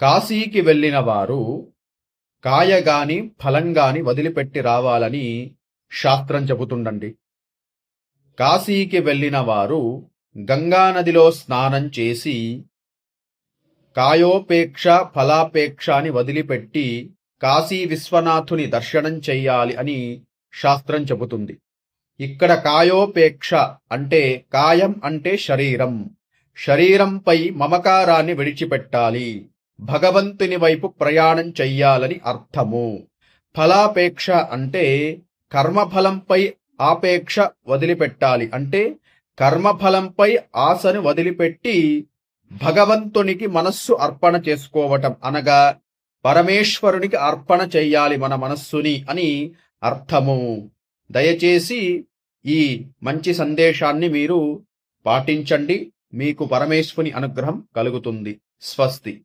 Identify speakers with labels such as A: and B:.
A: కాశీకి వెళ్ళిన వారు కాయగాని ఫలంగాని వదిలిపెట్టి రావాలని శాస్త్రం చెబుతుండండి కాశీకి వెళ్ళిన వారు గంగానదిలో స్నానం చేసి కాయోపేక్ష ఫలాపేక్ష అని వదిలిపెట్టి కాశీ విశ్వనాథుని దర్శనం చెయ్యాలి అని శాస్త్రం చెబుతుంది. ఇక్కడ కాయోపేక్ష అంటే కాయం అంటే శరీరం. శరీరంపై మమకారాన్ని విడిచిపెట్టాలి. భగవంతుని వైపు ప్రయాణం చెయ్యాలని అర్థము. ఫలాపేక్ష అంటే కర్మఫలంపై ఆపేక్ష వదిలిపెట్టాలి. అంటే కర్మఫలంపై ఆశను వదిలిపెట్టి భగవంతునికి మనస్సు అర్పణ చేసుకోవటం అనగా పరమేశ్వరునికి అర్పణ చెయ్యాలి మన మనస్సుని అని అర్థము. దయచేసి ఈ మంచి సందేశాన్ని మీరు పాటించండి. మీకు పరమేశ్వరుని అనుగ్రహం కలుగుతుంది. స్వస్తి.